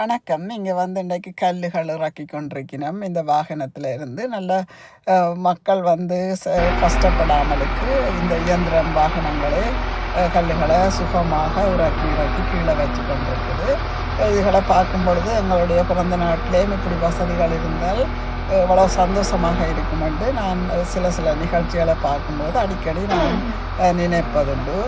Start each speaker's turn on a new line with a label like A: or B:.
A: வணக்கம். இங்கே வந்து இன்றைக்கு கல்லுகள் இறக்கி கொண்டிருக்கணும் இந்த வாகனத்தில் இருந்து நல்ல மக்கள் வந்து ச- கஷ்டப்படாமலுக்கு இந்த இயந்திரம் வாகனங்களே கல்லுகளை சுகமாக இறக்கி இறக்கி கீழே வச்சு கொண்டிருக்குது இதுகளை பார்க்கும் பொழுது எங்களுடைய பிறந்த நாட்டிலேயும் இப்படி வசதிகள் இருந்தால் இவ்வளோ சந்தோஷமாக இருக்கும் என்று நான் சில சில நிகழ்ச்சிகளை பார்க்கும்போது அடிக்கடி நான் நினைப்பதுண்டு.